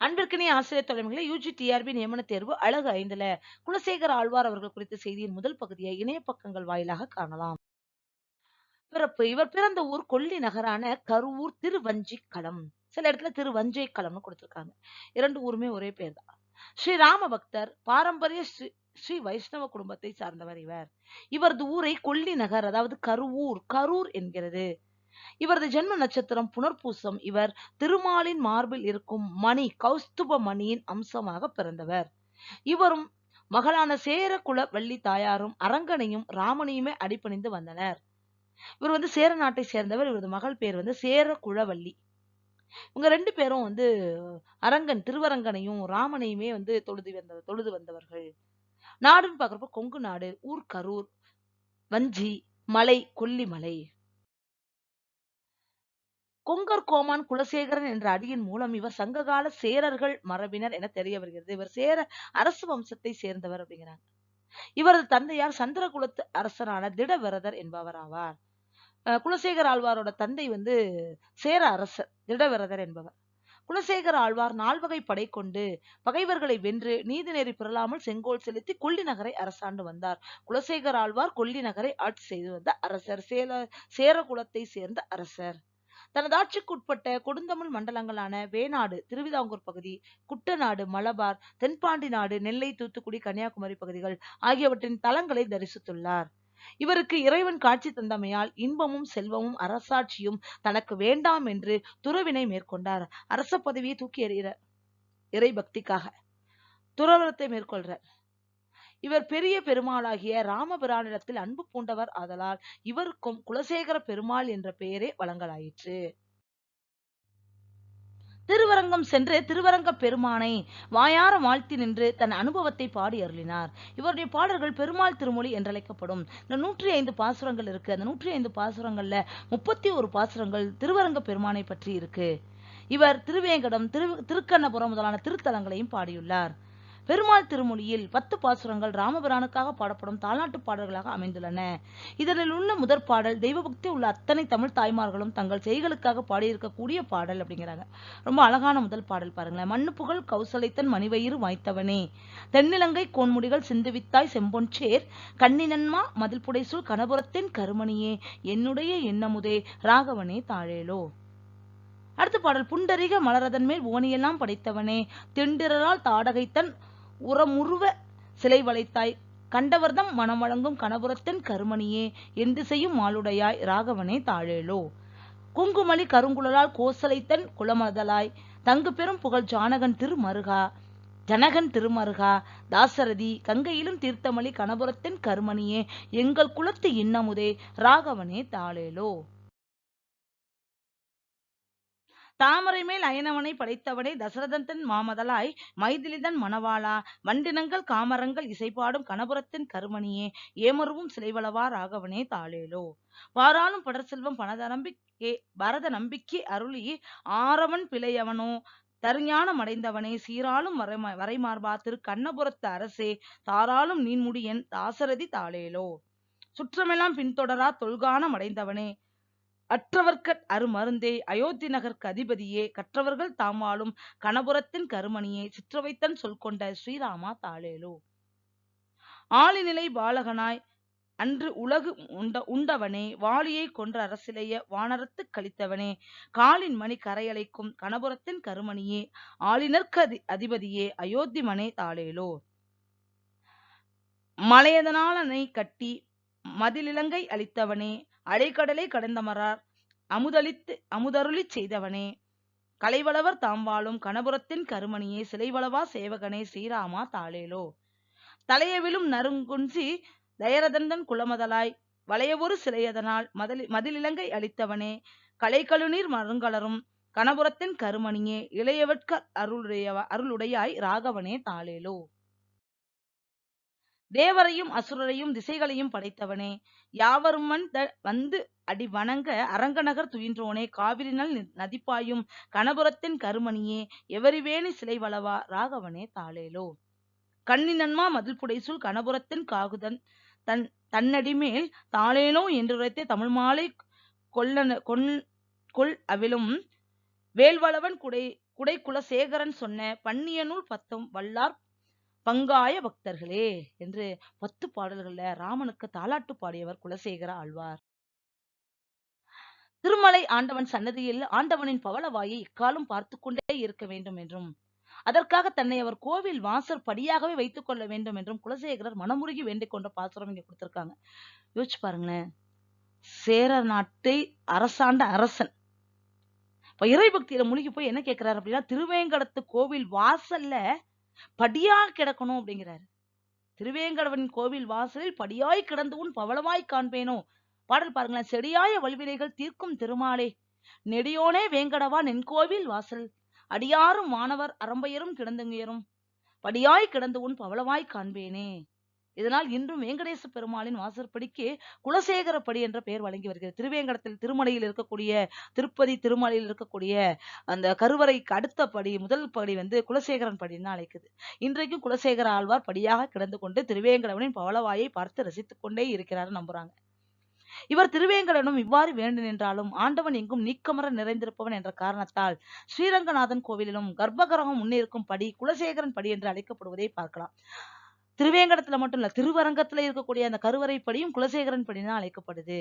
அன்பிற்கினிய ஆசிரியர் தலைமைகளை UG TRP நியமன தேர்வு அழகு ஐந்துல குலசேகர ஆழ்வார் அவர்கள் குறித்த செய்தியின் முதல் பகுதியை இணைய பக்கங்கள் வாயிலாக காணலாம். பிறப்பு இவர் பிறந்த ஊர் கொல்லி நகரான கருவூர் திருவஞ்சிக்களம் சில இடத்துல திருவஞ்சைக்களம்னு கொடுத்திருக்காங்க. இரண்டு ஊருமே ஒரே பேர் தான் ஸ்ரீ ராம பக்தர் பாரம்பரிய ஸ்ரீ ஸ்ரீ வைஷ்ணவ குடும்பத்தை சார்ந்தவர் இவர். இவரது ஊரை கொல்லி நகர் அதாவது கருவூர் கரூர் என்கிறது. இவரது ஜென்ம நட்சத்திரம் புனர்பூசம். இவர் திருமாலின் மார்பில் இருக்கும் மணி கௌஸ்துப மணியின் அம்சமாக பிறந்தவர். இவரும் மகளான சேரகுல வள்ளி தாயாரும் அரங்கனையும் ராமனையுமே அடிபணிந்து வந்தனர். இவர் வந்து சேர நாட்டை சேர்ந்தவர். இவரது மகள் பேர் வந்து சேரகுழவள்ளி இவங்க ரெண்டு பேரும் வந்து அரங்கன் திருவரங்கனையும் ராமனையுமே வந்து தொழுது வந்த தொழுது வந்தவர்கள். நாடுன்னு பாக்குறப்ப கொங்கு நாடு ஊர் கரூர் வஞ்சி மலை கொல்லிமலை. கொங்கர் கோமான் குலசேகரன் என்ற அடியின் மூலம் இவர் சங்ககால சேரர்கள் மரபினர் என தெரிய வருகிறது. இவர் சேர அரசு வம்சத்தை சேர்ந்தவர் அப்படிங்கிறாங்க. இவரது தந்தையார் சந்திரகுலத்து அரசரான திடவிரதர் என்பவர் ஆவார் குலசேகர் ஆழ்வாரோட தந்தை வந்து சேர அரசர் திடவிரதர் என்பவர். குலசேகர் ஆழ்வார் நால்வகை படை கொண்டு பகைவர்களை வென்று நீதி நெறி பெறலாமல் செங்கோல் செலுத்தி கொல்லி நகரை அரசாண்டு வந்தார். குலசேகர் ஆழ்வார் கொல்லி நகரை ஆட்சி செய்து வந்த அரசர் சேல சேர குலத்தை சேர்ந்த அரசர். தனது ஆட்சிக்குட்பட்ட கொடுந்தமிழ் மண்டலங்களான வேநாடு திருவிதாங்கூர் பகுதி குட்டநாடு மலபார் தென்பாண்டி நாடு நெல்லை தூத்துக்குடி கன்னியாகுமரி பகுதிகள் ஆகியவற்றின் தலங்களை தரிசித்துள்ளார். இவருக்கு இறைவன் காட்சி தந்தமையால் இன்பமும் செல்வமும் அரசாட்சியும் தனக்கு வேண்டாம் என்று துறவினை மேற்கொண்டார். அரச பதவியை தூக்கி எறிகிறார். இறை பக்திக்காக துறவரத்தை மேற்கொள்றார். இவர் பெரிய பெருமாளாகிய ராமபிரானிடத்தில் அன்பு பூண்டவர் ஆதலால் இவருக்கும் குலசேகர பெருமாள் என்ற பெயரே வழங்கலாயிற்று. திருவரங்கம் சென்று திருவரங்க பெருமானை வாயார வாழ்த்தி நின்று தன் அனுபவத்தை பாடி அருளினார். இவருடைய பாடல்கள் பெருமாள் திருமொழி என்றழைக்கப்படும். இந்த நூற்றி ஐந்து பாசுரங்கள் இருக்கு. அந்த நூற்றி ஐந்து பாசுரங்கள்ல முப்பத்தி ஒரு பாசுரங்கள் திருவரங்க பெருமானை பற்றி இருக்கு. இவர் திருவேங்கடம் திரு திருக்கண்ணபுரம் முதலான திருத்தலங்களையும் பாடியுள்ளார். பெருமாள் திருமொழியில் பத்து பாசுரங்கள் ராமபிரானுக்காக பாடப்படும் தாழ்நாட்டு பாடல்களாக அமைந்துள்ளன. இதனில் உள்ள முதற் பாடல் தெய்வபக்தி உள்ள அத்தனை தமிழ் தாய்மார்களும் தங்கள் செய்களுக்காக பாடியிருக்கக்கூடிய பாடல் அப்படிங்கிறாங்க. ரொம்ப அழகான முதல் பாடல் பாருங்களேன். மண்ணு புகழ் கௌசலைத்தன் மணிவயிறு வாய்த்தவனே தென்னிலங்கை கோன்முடிகள் சிந்துவித்தாய் செம்பொன்சேர் கண்ணினன்மா மதில்புடைசூழ் கனபுரத்தின் கருமணியே. என்னுடைய எண்ணமுதே ராகவனே தாழேலோ. அடுத்த பாடல் புண்டரிக மலரதன் மேல் ஓனியெல்லாம் படைத்தவனே. திண்டிரலால் தாடகைத்தன் உரமுருவ சிலை வளைத்தாய். கண்டவர்தம் மனம் வழங்கும் கணபுரத்தின் கருமணியே என்று செய்யும் மாளுடையாய் ராகவனே தாழேலோ. குங்குமலி கருங்குழலால் கோசலைத்தன் குளமதலாய். தங்கு பெரும் புகழ் ஜானகன் திருமருகா. ஜனகன் திருமருகா. தாசரதி கங்கையிலும் தீர்த்தமலி கணபுரத்தின் கருமணியே எங்கள் குலத்து இன்னமுதே ராகவனே தாளேலோ தாமரை மேல் அயனவனை படைத்தவனே தசரதந்தன் மாமதலாய் மைதிலிதன் மணவாளா வண்டினங்கள் காமரங்கள் இசைப்பாடும் கணபுரத்தின் கருமணியே ஏமருவும் சிலைவளவா ராகவனே தாளேலோ. பாராளும் படர் செல்வம் பணதரம்பிக்கே பரத நம்பிக்கை அருளி ஆரவன் பிழையவனோ தருஞானம் அடைந்தவனே சீராளும் வரைமா வரைமார்பா திரு கண்ணபுரத்து அரசே தாராளும் நீன்முடியன் தாசரதி தாளேலோ. சுற்றமெல்லாம் பின்தொடரா தொல்கானம் அடைந்தவனே அற்றவர்கட் அருமருந்தே அயோத்தி நகர்க்கு அதிபதியே கற்றவர்கள் தாமாலும் கணபுரத்தின் கருமணியே சிற்றவைத்தன் சொல் கொண்ட ஸ்ரீராமா தாளேலோ. ஆளிநிலை பாலகனாய் அன்று உலகு உண்ட உண்டவனே வாளியை கொன்ற அரசிலேய வானரத்து கழித்தவனே காலின் மணி கரையலைக்கும் கணபுரத்தின் கருமணியே ஆளினர்க்கு அதி அதிபதியே அயோத்தி மனே தாளேலோ. மலையதனாலனை கட்டி மதிலிலங்கை அளித்தவனே அடைக்கடலை கடந்தமரார் அமுதளித்து அமுதருளிச் செய்தவனே. கலைவளவர் தாம் வாழும் கணபுரத்தின் கருமணியே சிலைவளவா சேவகனே ஸ்ரீராமா தாளேலோ. தலையவிலும் நறுங்குஞ்சி தயரதந்தன் குலமதலாய் வளையவொரு சிலையதனால் மதலி மதிலிலங்கை அளித்தவனே. கலைக்கழுநீர் மருங்கலரும் கணபுரத்தின் கருமணியே இளையவட்க அருளுடைய அருளுடையாய் ராகவனே தாளேலோ. தேவரையும் அசுரரையும் திசைகளையும் படைத்தவனே. யாவரும் வந்து அடி வணங்க அரங்கநகர் துயின்றோனே காவிரினல் நி- நதிப்பாயும் கணபுரத்தின் கருமணியே எவரிவேணி சிலை வளவா ராகவனே தாளேலோ. கண்ணினன்மா மதில் புடைசூல் கணபுரத்தின் காகுதன் தன் தன்னடிமேல் தாளேனோ என்றுரைத்தே தமிழ் மாலை கொல்லன கொன் கொள் அவிலும் வேல்வளவன் குடை குடை குலசேகரன் சொன்ன பன்னியநூல் பத்தும் வல்லார் பங்காய பக்தர்களே என்று பத்து பாடல்கள்ல ராமனுக்கு தாலாட்டு பாடியவர் குலசேகர ஆழ்வார். திருமலை ஆண்டவன் சன்னதியில் ஆண்டவனின் பவளவாயை இக்காலம் பார்த்து கொண்டே இருக்க வேண்டும் என்றும் அதற்காக தன்னை அவர் கோவில் வாசல் படியாகவே வைத்துக் கொள்ள வேண்டும் என்றும் குலசேகரர் மனமுருகி வேண்டிக் கொண்ட பாசுரம் இங்க கொடுத்திருக்காங்க. யோசிச்சு பாருங்களேன். சேர நாட்டை அரசாண்ட அரசன். இப்ப இறைபக்தியில முழுகி போய் என்ன கேட்கிறாரு அப்படின்னா திருவேங்கடத்து கோவில் வாசல்ல படியா கிடக்கணும் அப்படிங்கிறாரு. திருவேங்கடவன் கோவில் வாசலில் படியாய் கிடந்து உன் பவளமாய் காண்பேனோ பாடல் பாருங்களேன். செடியாய வல்வினைகள் தீர்க்கும் திருமாலே. நெடியோனே வேங்கடவா நின் கோவில் வாசல். அடியாரும் மாணவர் அரம்பையரும் கிடந்துங்கேறும். படியாய் கிடந்து உன் பவளவாய் காண்பேனே. இதனால் இன்றும் வேங்கடேச பெருமாளின் வாசற்படிக்கு குலசேகரப்படி என்ற பெயர் வழங்கி வருகிறது. திருவேங்கடத்தில் திருமலையில் இருக்கக்கூடிய திருப்பதி திருமலையில் இருக்கக்கூடிய அந்த கருவறைக்கு அடுத்த படி முதல் படி வந்து குலசேகரன் படின்னு அழைக்குது. இன்றைக்கும் குலசேகர ஆழ்வார் படியாக கிடந்து கொண்டு திருவேங்கடவனின் பவளவாயை பார்த்து ரசித்துக் கொண்டே இருக்கிறார் நம்புறாங்க. இவர் திருவேங்கடனும் இவ்வாறு வேண்டு நின்றாலும் ஆண்டவன் எங்கும் நீக்கமர நிறைந்திருப்பவன் என்ற காரணத்தால் ஸ்ரீரங்கநாதன் கோவிலிலும் கர்ப்பகிரகம் முன்னே இருக்கும் படி குலசேகரன் படி என்று அழைக்கப்படுவதை பார்க்கலாம். திருவேங்கடத்துல மட்டும் இல்ல திருவரங்கத்துல இருக்கக்கூடிய அந்த கருவறை படியும் குலசேகரன் படினா அழைக்கப்படுது.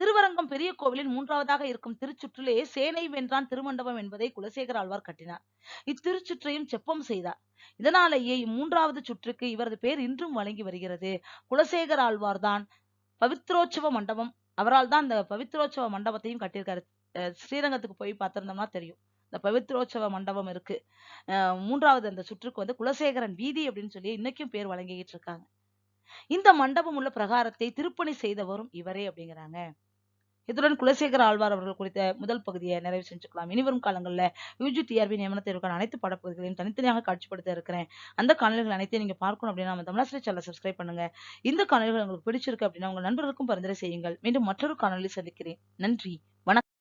திருவரங்கம் பெரிய கோவிலின் மூன்றாவதாக இருக்கும் திருச்சுற்றிலே சேனை வென்றான் திருமண்டபம் என்பதை குலசேகர ஆழ்வார் கட்டினார். இத்திருச்சுற்றையும் செப்பம் செய்தார். இதனாலேயே இம்மூன்றாவது சுற்றுக்கு இவரது பேர் இன்றும் வழங்கி வருகிறது. குலசேகர ஆழ்வார் தான் பவித்ரோற்சவ மண்டபம். அவரால் தான் இந்த பவித்ரோற்சவ மண்டபத்தையும் கட்டியிருக்காரு. அஹ் ஸ்ரீரங்கத்துக்கு போய் பார்த்திருந்தோம்னா தெரியும். இந்த பவித்ரோற்சவ மண்டபம் இருக்கு. மூன்றாவது அந்த சுற்றுக்கு வந்து குலசேகரன் வீதி அப்படின்னு சொல்லி இன்னைக்கும் பேர் வழங்கிட்டு இருக்காங்க. இந்த மண்டபம் உள்ள பிரகாரத்தை திருப்பணி செய்தவரும் இவரே அப்படிங்கிறாங்க. இத்துடன் குலசேகர ஆழ்வார் அவர்கள் குறித்த முதல் பகுதியை நிறைவு செஞ்சுக்கலாம். இனிவரும் காலங்களில் யூஜி டிஆர்பி நியமன தேர்வுக்கான அனைத்து படப்பகுதிகளையும் தனித்தனியாக காட்சிப்படுத்த இருக்கிறேன். அந்த காணொலிகள் அனைத்தையும் நீங்க பார்க்கணும் அப்படின்னா நம்ம தமிழாசிரி சேனலை சப்ஸ்கிரைப் பண்ணுங்க. இந்த காணொலிகள் உங்களுக்கு பிடிச்சிருக்கு அப்படின்னா உங்க நண்பர்களுக்கும் பரிந்துரை செய்யுங்கள். மீண்டும் மற்றொரு காணொலி சந்திக்கிறேன். நன்றி. வணக்கம்.